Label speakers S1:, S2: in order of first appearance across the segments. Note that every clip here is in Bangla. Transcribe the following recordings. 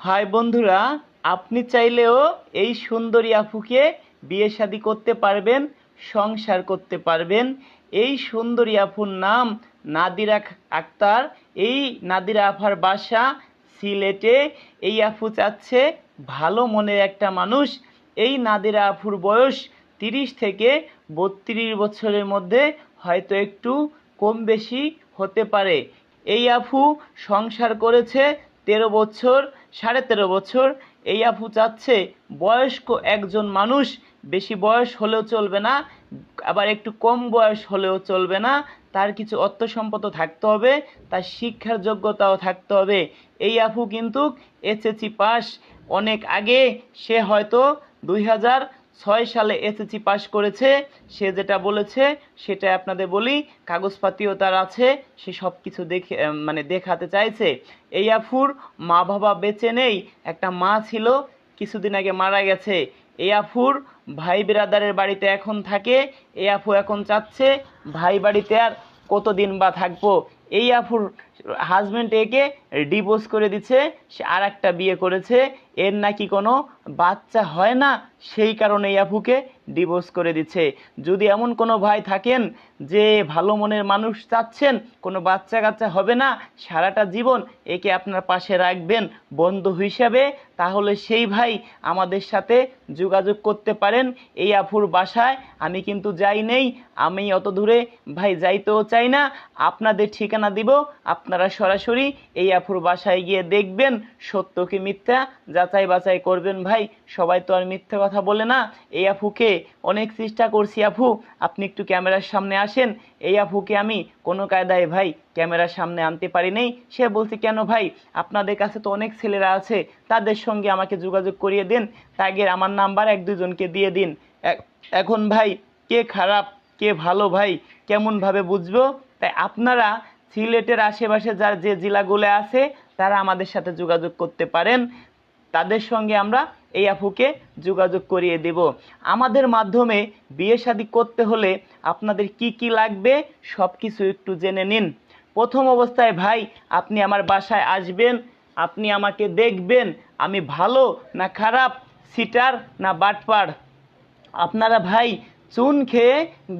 S1: হাই বন্ধুরা, আপনি চাইলেও এই সুন্দরী আফুকে বিয়ে শাদী করতে পারবেন, সংসার করতে পারবেন। এই সুন্দরী আফুর নাম নাদিরা আক্তার। এই নাদিরা আফার বাসা সিলেটে। এই আফু চাচ্ছে ভালো মনের একটা মানুষ। এই নাদিরা আফুর বয়স তিরিশ থেকে বত্রিশ বছরের মধ্যে হয়তো একটু কম বেশি হতে পারে। এই আফু সংসার করেছে তেরো বছর। সাড়ে তেরো বছর। এই আফু চাচ্ছে বয়স্ক একজন মানুষ, বেশি বয়স হলেও চলবে না, আবার একটু কম বয়স হলেও চলবে না, তার কিছু অর্থ সম্পদ থাকতে হবে, তার শিক্ষার যোগ্যতাও থাকতে হবে। এই আফু কিন্তু এসএসসি পাস অনেক আগে, সে হয়তো দুই হাজার ছয় সালে এসএসসি পাস করেছে, সে যেটা বলেছে সেটা আপনাদের বলি, কাগজপাতিও তার আছে, সে সব কিছু দেখে মানে দেখাতে চাইছে। এই আফুর মা বাবা বেঁচে নেই, একটা মা ছিল, কিছুদিন আগে মারা গেছে। এই আফুর ভাই বিরাদারের বাড়িতে এখন থাকে, এই আফু এখন চাচ্ছে, ভাই বাড়িতে আর কতদিন বা থাকব? এই আফুর হাজবেন্ড একে ডিভোর্স করে দিচ্ছে, সে আর একটা বিয়ে করেছে এর নাকি কোনো বাচ্চা হয় না, সেই কারণে এই আফুকে ডিভোর্স করে দিচ্ছে। যদি এমন কোনো ভাই থাকেন যে ভালো মনের মানুষ চাচ্ছেন, কোনো বাচ্চা কাচ্চা হবে না, সারাটা জীবন একে আপনার পাশে রাখবেন বন্ধু হিসাবে, তাহলে সেই ভাই আমাদের সাথে যোগাযোগ করতে পারেন। এই আফুর বাসায় আমি কিন্তু যাই নেই, আমি অত দূরে ভাই যাইতেও চাই না, আপনাদের ঠিকানা দিব, আপনারা সরাসরি এই আফুর বাসায় গিয়ে দেখবেন সত্য কি মিথ্যা যাচাই বাছাই করবেন, ভাই। সবাই তো আর মিথ্যে কথা বলে না। এই আফুকে অনেক চেষ্টা করছি, আফু। আপনি একটু ক্যামেরার সামনে আসেন। এই আফুকে আমি কোনো কায়দায়, ভাই, ক্যামেরার সামনে আনতে পারি নাই। সে বলছে, কেন ভাই? আপনাদের কাছে তো অনেক ছেলেরা আছে। তাদের সঙ্গে আমাকে যোগাযোগ করিয়ে দিন। তাগের আমার নাম্বার এক দুজনকে দিয়ে দিন। এখন ভাই, কে খারাপ, কে ভালো ভাই কেমনভাবে বুঝব? তাই আপনারা সিলেটের আশেপাশে যার যে জেলাগুলো আছে, তারা আমাদের সাথে যোগাযোগ করতে পারেন। তাদের সঙ্গে আমরা এই আফুকে যোগাযোগ করিয়ে দেব। আমাদের মাধ্যমে বিয়ে শাদী করতে হলে আপনাদের কি কি লাগবে সব কিছু একটু জেনে নিন। প্রথম অবস্থায়, ভাই, আপনি আমার বাসায় আসবেন, আপনি আমাকে দেখবেন, আমি ভালো না খারাপ, সিটার না বাটপার। আপনারা, ভাই, চুন খেয়ে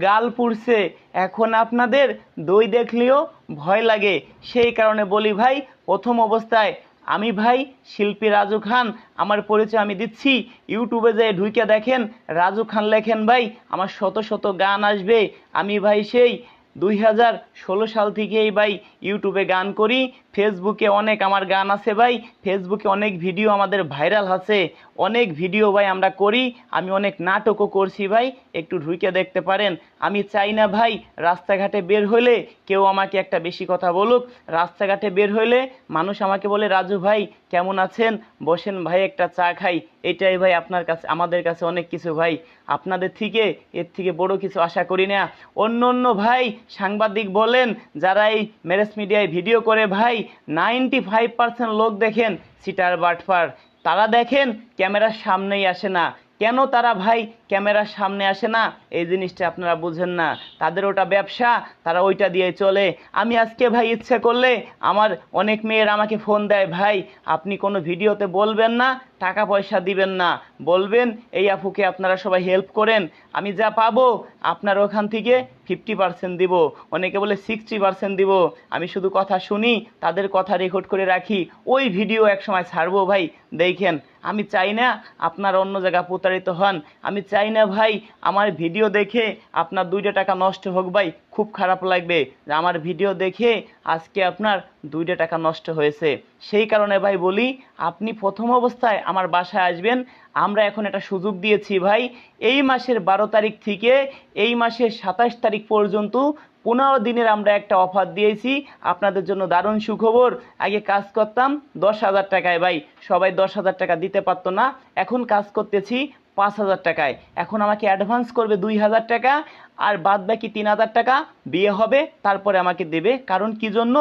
S1: গাল পুড়ছে, এখন আপনাদের দই দেখলেও ভয় লাগে। সেই কারণে বলি, ভাই, প্রথম অবস্থায় আমি ভাই শিল্পী রাজু খান, আমার পরিচয় আমি দিচ্ছি। ইউটিউবে যে ঢুকে দেখেন, রাজু খান লেখেন, ভাই, আমার শত শত গান আসবে। আমি ভাই সেই দুই হাজার ষোলো সাল থেকেই ভাই ইউটিউবে গান করি। ফেসবুকে অনেক আমার গান আছে ভাই। ফেসবুকে অনেক ভিডিও আমাদের ভাইরাল আছে। অনেক ভিডিও ভাই আমরা করি, আমি অনেক নাটকও করছি ভাই, একটু ঢুকে দেখতে পারেন। আমি চাই না ভাই রাস্তাঘাটে বের হলে কেউ আমাকে একটা বেশি কথা বলুক, রাস্তাঘাটে বের হইলে মানুষ আমাকে বলে, রাজু ভাই, কেমন আছেন? বসেন ভাই, একটা চা খাই। এটাই ভাই আপনার কাছে, আমাদের কাছে অনেক কিছু ভাই। আপনাদের থেকে, এর থেকে বড় কিছু আশা করি না। অন্য অন্য ভাই, সাংবাদিক বলেন, যারা এই ম্যারেজ মিডিয়ায় ভিডিও করে ভাই নাইনটি ফাইভ পার্সেন্ট লোক দেখেন, সিটার বাটফার তারা দেখেন ক্যামেরার সামনেই আসে না। কেন তারা ভাই ক্যামেরার সামনে আসে না? এই জিনিসটা আপনারা বুঝেন না। তাদের ওটা ব্যবসা, তারা ওইটা দিয়ে চলে। আমি আজকে ভাই ইচ্ছে করলে আমার অনেক মেয়ের আমাকে ফোন দেয়, ভাই, আপনি কোনো ভিডিওতে বলবেন না, টাকা পয়সা দিবেন না। বলবেন, এই আফুকে আপনারা সবাই হেল্প করেন। আমি যা পাবো, আপনার ওখান থেকে ফিফটি পার্সেন্ট দিব। অনেকে বলে সিক্সটি পার্সেন্ট দিব। আমি শুধু কথা শুনি, তাদের কথা রেকর্ড করে রাখি। ওই ভিডিও এক সময় ছাড়বো ভাই। দেখেন আমি চাই না আপনার অন্য জায়গা প্রতারিত হন। আমি চাই না ভাই, আমার ভিডিও দেখে আপনার দুইটা টাকা নষ্ট হোক ভাই, খুব খারাপ লাগবে। আমার ভিডিও দেখে আজকে আপনার দুইটা টাকা নষ্ট হয়েছে। সেই কারণে ভাই বলি, আপনি প্রথম অবস্থায় আমার বাসায় আসবেন। আমরা এখন একটা সুযোগ দিয়েছি ভাই। এই মাসের বারো তারিখ থেকে এই মাসের সাতাশ তারিখ পর্যন্ত পনেরো দিনের আমরা একটা অফার দিয়েছি। আপনাদের জন্য দারুণ সুখবর। আগে কাজ করতাম দশ হাজার টাকায় ভাই। সবাই দশ হাজার টাকা দিতে পারতো না। এখন কাজ করতেছি পাঁচ হাজার টাকায়। এখন আমাকে অ্যাডভান্স করবে দুই হাজার টাকা, আর বাদ বাকি তিন হাজার টাকা বিয়ে হবে, তারপরে আমাকে দেবে। কারণ কি জন্য?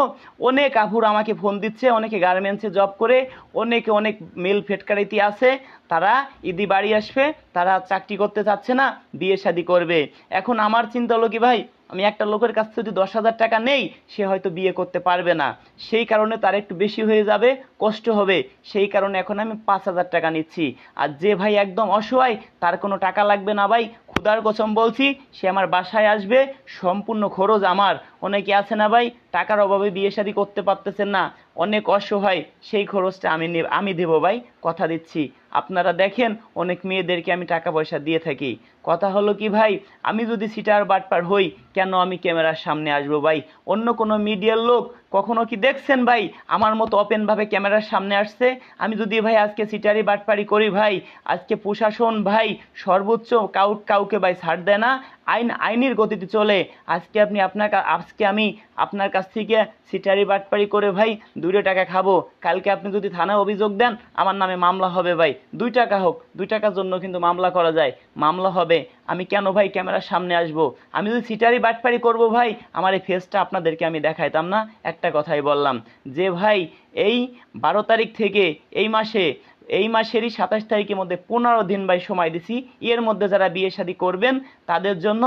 S1: অনেক আফুর আমাকে ফোন দিচ্ছে, অনেকে গার্মেন্টসে জব করে, অনেকে অনেক মেল ফেটকারিতে আছে, তারা ইদি বাড়ি আসবে, তারা চাকরি করতে চাচ্ছে না, বিয়ে শাদি করবে। এখন আমার চিন্তা হলো কি ভাই আমি একটা লোকের কাছ থেকে যদি দশ হাজার টাকা নেই, সে হয়তো বিয়ে করতে পারবে না। সেই কারণে তার একটু বেশি হয়ে যাবে, কষ্ট হবে। সেই কারণে এখন আমি পাঁচ হাজার টাকা নিচ্ছি। আর যে ভাই একদম অসহায়, তার কোনো টাকা লাগবে না ভাই। ক্ষুদার কসম বলছি, সে আমার বাসায় আসবে, সম্পূর্ণ খরচ আমার। অনেকে আছে না ভাই, টাকার অভাবে বিয়ে শাদী করতে পারতেছেন না, অনেক অসহায়, সেই খরচটা আমি আমি দেবো ভাই, কথা দিচ্ছি। আপনারা দেখেন, অনেক মেয়েদেরকে আমি টাকা পয়সা দিয়ে থাকি। কথা হলো কি ভাই, আমি যদি সিটার বাটপার হই, কেন আমি ক্যামেরার সামনে আসব ভাই? অন্য কোনো মিডিয়ার লোক কখনো কি দেখছেন ভাই? আমার মতো ওপেনভাবে ক্যামেরার সামনে আসছে? আমি যদি ভাই আজকে সিটারি বাটপারি করি ভাই, আজকে প্রশাসন ভাই সর্বোচ্চ কাউ কাউকে ভাই ছাড় দেয় না আইন, আইনের গতিতে চলে। আজকে আপনি আপনার আজকে আমি আপনার কাছ থেকে সিটারি বাটপারি করে, ভাই দুইটা টাকা খাব। কালকে আপনি যদি থানায় অভিযোগ দেন, আমার নামে মামলা হবে, ভাই। দুই টাকা হোক। দুই টাকার জন্য কিন্তু মামলা করা যায়। মামলা হবে। আমি কেন, ভাই, ক্যামেরার সামনে আসব? আমি যদি সিটারি বাটপারি করব, ভাই, আমার এই ফেসটা আপনাদেরকে আমি দেখাইতাম না? একটা কথাই বললাম। যে, ভাই, এই বারো তারিখ থেকে এই মাসে এই মাসেরই সাতাশ তারিখের মধ্যে পনেরো দিন ভাই সময় দিছি। এর মধ্যে যারা বিয়ে শাদি করবেন, তাদের জন্য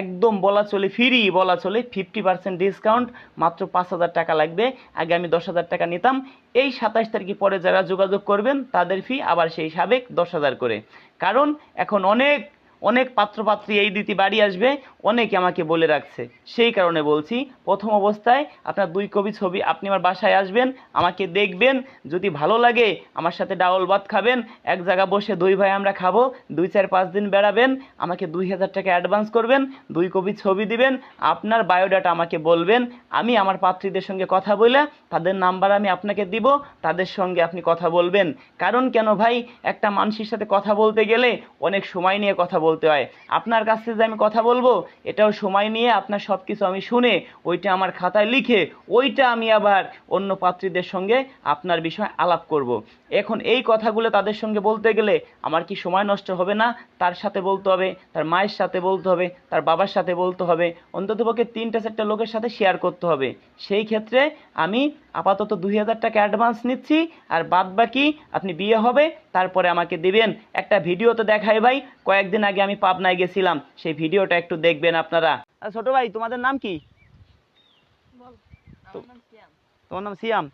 S1: একদম বলা চলে ফ্রি বলা চলে ফিফটি পার্সেন্ট ডিসকাউন্ট মাত্র পাঁচ হাজার টাকা লাগবে। আগে আমি দশ হাজার টাকা নিতাম। এই সাতাশ তারিখে পরে যারা যোগাযোগ করবেন, তাদের ফি আবার সেই সাবেক দশ হাজার করে। কারণ এখন অনেক অনেক পাত্রপাত্রী এই দিতে বাড়ি আসবে, অনেকে আমাকে বলে রাখছে। সেই কারণে বলছি, প্রথম অবস্থায় আপনার দুই কপি ছবি আপনি আমার বাসায় আসবেন, আমাকে দেখবেন, যদি ভালো লাগে, আমার সাথে ডাউল ভাত খাবেন, এক জায়গা বসে দুই ভাই আমরা খাব, দুই চার পাঁচ দিন বেড়াবেন, আমাকে দুই হাজার টাকা অ্যাডভান্স করবেন, দুই কপি ছবি দিবেন, আপনার বায়োডাটা আমাকে বলবেন, আমি আমার পাত্রীদের সঙ্গে কথা বলে তাদের নাম্বার আমি আপনাকে দিব, তাদের সঙ্গে আপনি কথা বলবেন। কারণ কেন ভাই, একটা মানুষের সাথে কথা বলতে গেলে অনেক সময় নিয়ে কথা বলতে হয়। আপনার কাছ থেকে যে আমি কথা বলব, এটাও সময় নিয়ে আপনার সব কিছু আমি শুনে ওইটা আমার খাতায় লিখে ওইটা আমি আবার অন্য পাত্রীদের সঙ্গে আপনার বিষয় আলাপ করব। এখন এই কথাগুলো তাদের সঙ্গে বলতে গেলে আমার কি সময় নষ্ট হবে না? তার সাথে বলতে হবে, তার মায়ের সাথে বলতে হবে, তার বাবার সাথে বলতে হবে, অন্ততপক্ষে তিনটা চারটা লোকের সাথে শেয়ার করতে হবে। সেই ক্ষেত্রে আমি আপাতত দুই হাজার টাকা অ্যাডভান্স নিচ্ছি, আর বাদ বাকি আপনি বিয়ে হবে তারপরে আমাকে দিবেন। একটা ভিডিওতে দেখাই ভাই কয়েকদিন আগে আমি পাবনায় গেছিলাম। সেই ভিডিওটা একটু দেখবেন আপনারা। ছোট ভাই তোমাদের নাম কি? তোমার নাম সিয়াম?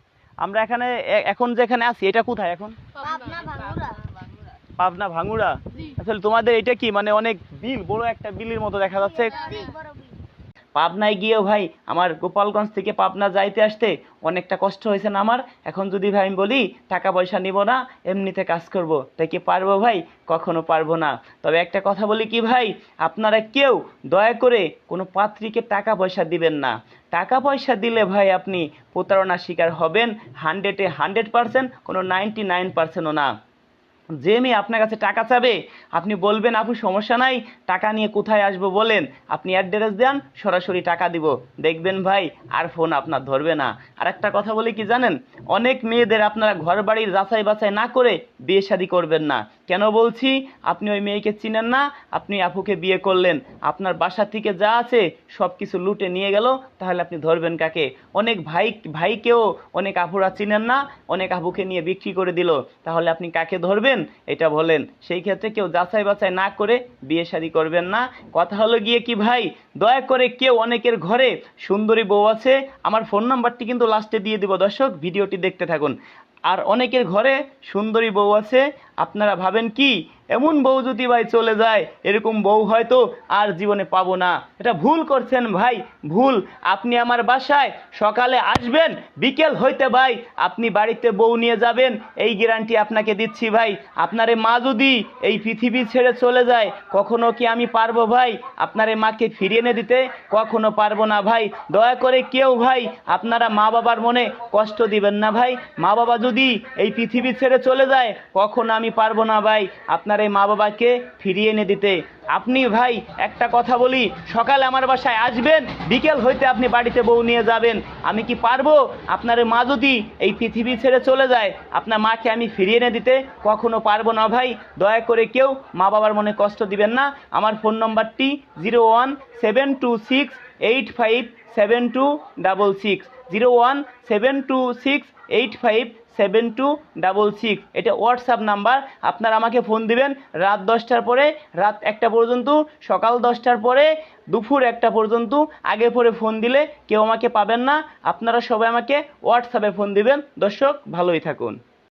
S1: আমরা এখানে এখন যেখানে আছি এটা কোথায় এখন?
S2: পাবনা ভাঙুরা।
S1: আসলে তোমাদের এটা কি মানে অনেক বিল বড় একটা বিলের মতো দেখা যাচ্ছে। পাবনায় গিয়েও ভাই, আমার গোপালগঞ্জ থেকে পাবনা যাইতে আসতে অনেকটা কষ্ট হয়েছে না আমার? এখন যদি ভাই আমি বলি, টাকা পয়সা নিব না, এমনিতে কাজ করব। তাই কি পারব ভাই? কখনো পারব না। তবে একটা কথা বলি কি ভাই, আপনারা কেউ দয়া করে কোনো পাত্রীকে টাকা পয়সা দিবেন না। টাকা পয়সা দিলে ভাই আপনি প্রতারণার শিকার হবেন হান্ড্রেডে হান্ড্রেড পার্সেন্ট কোনো নাইনটি নাইন পার্সেন্টও না। যে মেয়ে আপনার কাছে টাকা চাবে, আপনি বলবেন, আপু, সমস্যা নাই, টাকা নিয়ে কোথায় আসব বলেন, আপনি অ্যাড্রেস দেন, সরাসরি টাকা দিব। দেখবেন ভাই, আর ফোন আপনার ধরবে না। আর একটা কথা বলি কি জানেন? অনেক মেয়েদের আপনারা ঘর বাড়ির যাচাই বাছাই না করে বিয়ে শাদি করবেন না। কেন বলছি? আপনি ওই মেয়েকে চিনেন না, আপনি আপুকে বিয়ে করলেন। আপনার বাসা থেকে যা আছে সব কিছু লুটে নিয়ে গেল, তাহলে আপনি ধরবেন কাকে? অনেক ভাই, ভাইকেও অনেক আপুরা চিনেন না, অনেক আপুকে নিয়ে বিক্রি করে দিল। তাহলে আপনি কাকে ধরবেন? এটা বলেন। সেই ক্ষেত্রে কেউ যাচাই বাছাই না করে বিয়ে শাদি করবেন না। কথা হলো গিয়ে কি ভাই? দয়া করে কেউ অনেকের ঘরে সুন্দরী বউ আছে, আমার ফোন নাম্বারটি কিন্তু লাস্টে দিয়ে দিব দর্শক, ভিডিওটি দেখতে থাকুন। আর অনেকের ঘরে সুন্দরী বউ আছে আপনারা ভাবেন কি? এমন বউ যদি ভাই চলে যায়, এরকম বউ হয়তো আর জীবনে পাবো না। এটা ভুল করছেন ভাই, ভুল। আপনি আমার বাসায় সকালে আসবেন, বিকেল হইতে ভাই আপনি বাড়িতে বউ নিয়ে যাবেন, এই গ্যারান্টি আপনাকে দিচ্ছি ভাই। আপনারে মা যদি এই পৃথিবী ছেড়ে চলে যায়, কখনো কি আমি পারব ভাই? আপনারে মাকে ফিরিয়ে এনে দিতে কখনো পারব না ভাই। দয়া করে কেউ ভাই আপনারা মা বাবার মনে কষ্ট দিবেন না ভাই। মা বাবা যদি এই পৃথিবী ছেড়ে চলে যায়, কখনো আমি পারব না ভাই। আপনার এই মা বাবাকে ফিরিয়ে এনে দিতে। আপনি ভাই, একটা কথা বলি, সকালে আমার বাসায় আসবেন, বিকেল হইতে আপনি বাড়িতে বউ নিয়ে যাবেন। আমি কি পারব? আপনার মা যদি এই পৃথিবী ছেড়ে চলে যায়, আপনার মাকে আমি ফিরিয়ে এনে দিতে কখনো পারব না ভাই। দয়া করে কেউ মা বাবার মনে কষ্ট দিবেন না। আমার ফোন নম্বরটি zero one seven two six eight five seven two double six. Zero one seven two six eight five seven two double six. এটা হোয়াটসঅ্যাপ নাম্বার। আপনারা আমাকে ফোন দিবেন রাত দশটার পরে, রাত একটা পর্যন্ত, সকাল দশটার পরে, দুপুর একটা পর্যন্ত। আগে পরে ফোন দিলে কেউ আমাকে পাবেন না। আপনারা সবাই আমাকে হোয়াটসঅ্যাপে ফোন দিবেন। দর্শক, ভালোই থাকুন।